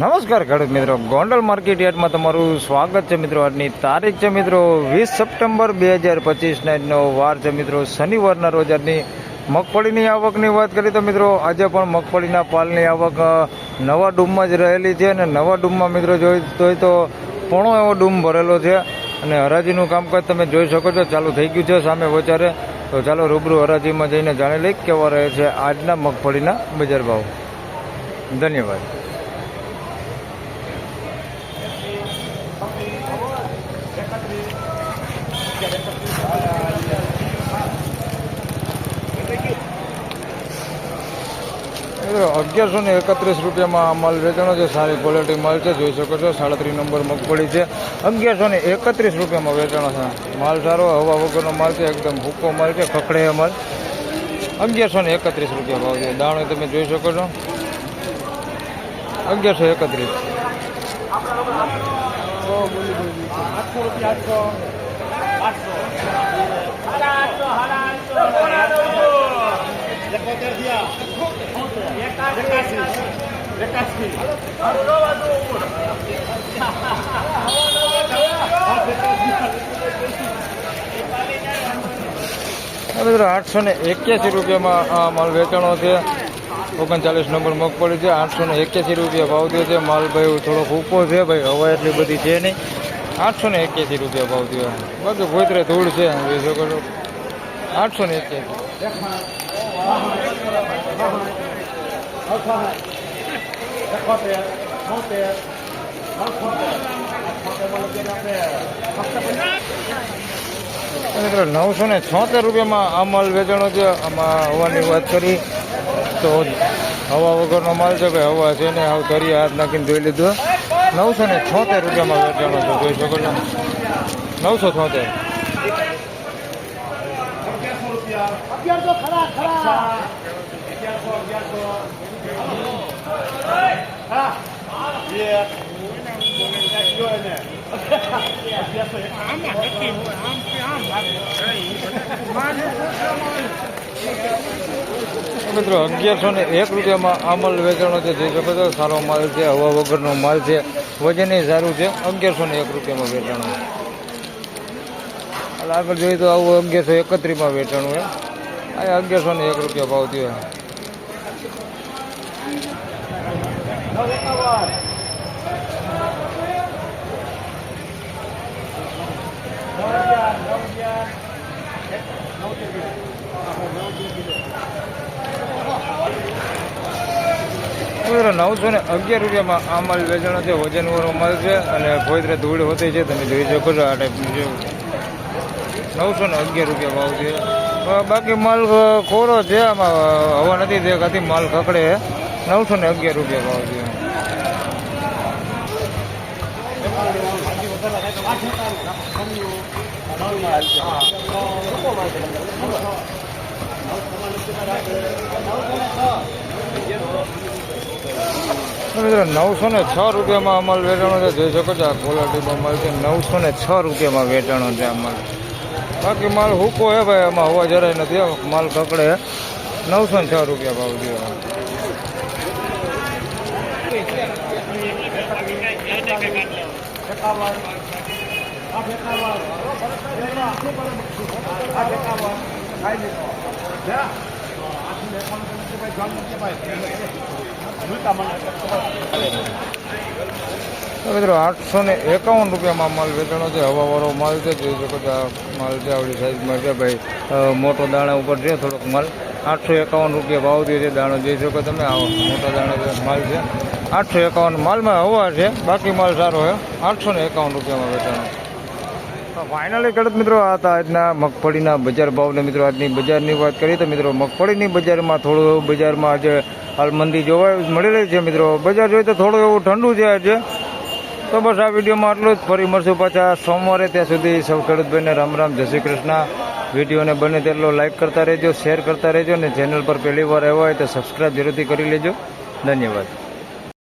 નમસ્કાર ખેડૂત મિત્રો. ગોંડલ માર્કેટ યાર્ડમાં તમારું સ્વાગત છે મિત્રો. આજની તારીખ છે મિત્રો વીસ સપ્ટેમ્બર બે હજાર પચીસના આજનો વાર છે મિત્રો. શનિવારના રોજ આજની મગફળીની આવકની વાત કરીએ તો મિત્રો, આજે પણ મગફળીના પાલની આવક નવા ડૂમમાં જ રહેલી છે અને નવા ડૂમમાં મિત્રો જોઈ તો પોણો એવો ડૂમ ભરેલો છે અને હરાજીનું કામકાજ તમે જોઈ શકો છો. ચાલુ થઈ ગયું છે સામે વચારે તો ચાલો રૂબરૂ હરાજીમાં જઈને જાણી લઈ કેવા રહે છે આજના મગફળીના બજાર ભાવ. ધન્યવાદ. અગિયારસો ને એકત્રીસ રૂપિયામાં માલ વેચાણો છે. સારી ક્વોલિટી માલ છે. જોઈ શકો છો, સાડત્રીસ નંબર મગફળી છે. અગિયારસો ને એકત્રીસ રૂપિયામાં વેચાણો છે. માલ સારો, હવા વગરનો માલ છે, એકદમ ભૂકો માલ છે ખખડે માલ. અગિયારસો ને એકત્રીસ રૂપિયા ભાવ છે. દાણો તમે જોઈ શકો છો. અગિયારસો એકત્રીસ. આઠસો ને એક્યાસી રૂપિયામાં, આ માલ વેચાણો છે. ઓગણચાલીસ નંબર મગફળી છે. આઠસો ને એક્યાસી રૂપિયા ભાવ દે છે. માલ ભાઈ થોડો ફૂકો છે. ભાઈ, હવા એટલી બધી છે નહીં. આઠસો ને એક્યાસી રૂપિયા ભાવ થયો. બાકી ભોતરે ધૂળ છે જોઈ શકો છો. આઠસો ને એક્યાસી. નવસો ને છોતેર રૂપિયામાં આ માલ વેચાણો છે. આમાં હવાની વાત કરી. તો હવા વગરનો માલ છે, ભાઈ હવા છે ને, આવ તરી હાથ નાખીને જોઈ લીધો. નવસો ને છોતેર રૂપિયામાં વેચાણો છે જોઈ શકો છો નવસો છોતેર ખરા મિત્રો, અગિયારસો ને એક રૂપિયામાં આ માલ વેચાણો છે, જે જબરદસ્ત સારો માલ છે, હવા વગરનો માલ છે વજન સારું છે, અગિયારસો ને એક રૂપિયામાં વેચાણો એટલે આગળ જોઈએ તો આવું અગિયારસો એકત્રીસમાં વેચાણું છે. આ અગિયારસો ને એક રૂપિયા ભાવ થયો મિત્રો નવસો ને અગિયાર રૂપિયામાં આ માલ વેચાણો છે વજનવાળો માલ છે અને ભોયત્રે ધૂળ હોતી છે, તમે જોઈ શકો છો આ ટાઈપનું છે. નવસો ને અગિયાર રૂપિયા ભાવ છે. બાકી માલ ખોરો છે, આમાં હવા નથી દેખાતી માલ ખકડે નવસો ને અગિયાર રૂપિયા ભાવ છે. મિત્રો નવસો ને છ રૂપિયામાં અમલ વેચાણો છે જોઈ શકો છો આ ક્વોલિટીમાં માલ છે નવસો ને છ રૂપિયામાં વેચાણો છે આ બાકી માલ હુકો હે ભાઈ એમાં હવા જરાય નથી. માલ કકડે નવસો ને છ રૂપિયા ભાવ દે તો મિત્રો, આઠસો ને એકાવન રૂપિયામાં માલ વેચાણો છે, હવાવાળો માલ છે જોઈ શકો છો માલ છે, આવડી સાઈઝમાં છે, ભાઈ મોટો દાણા ઉપર છે થોડોક માલ. આઠસો એકાવન રૂપિયા ભાવ દે છે, દાણો જોઈ શકો તમે આવો મોટો દાણો માલ છે. આઠસો એકાવન માલમાં હવા છે, બાકી માલ સારો છે. આઠસો ને એકાવન રૂપિયામાં વેચાણો. ફાઇનલી ખેડૂત મિત્રો આ હતા આજના મગફળીના બજાર ભાવને મિત્રો આજની બજારની વાત કરીએ તો મિત્રો મગફળીની બજારમાં થોડું બજારમાં આજે હાલ મંદી જોવા મળી રહી છે મિત્રો. બજાર જોઈએ તો થોડું એવું ઠંડુ છે આજે. તો બસ આ વિડીયોમાં આટલું જ. ફરી મળશું પાછા સોમવારે. ત્યાં સુધી સૌ ખેડૂતભાઈને રામ રામ. જય શ્રી કૃષ્ણ. વિડીયોને બને તેટલો લાઇક કરતા રહેજો શેર કરતા રહેજો અને ચેનલ પર પહેલી વાર આવ્યા હોય તો સબસ્ક્રાઈબ જરૂરથી કરી લેજો. ધન્યવાદ.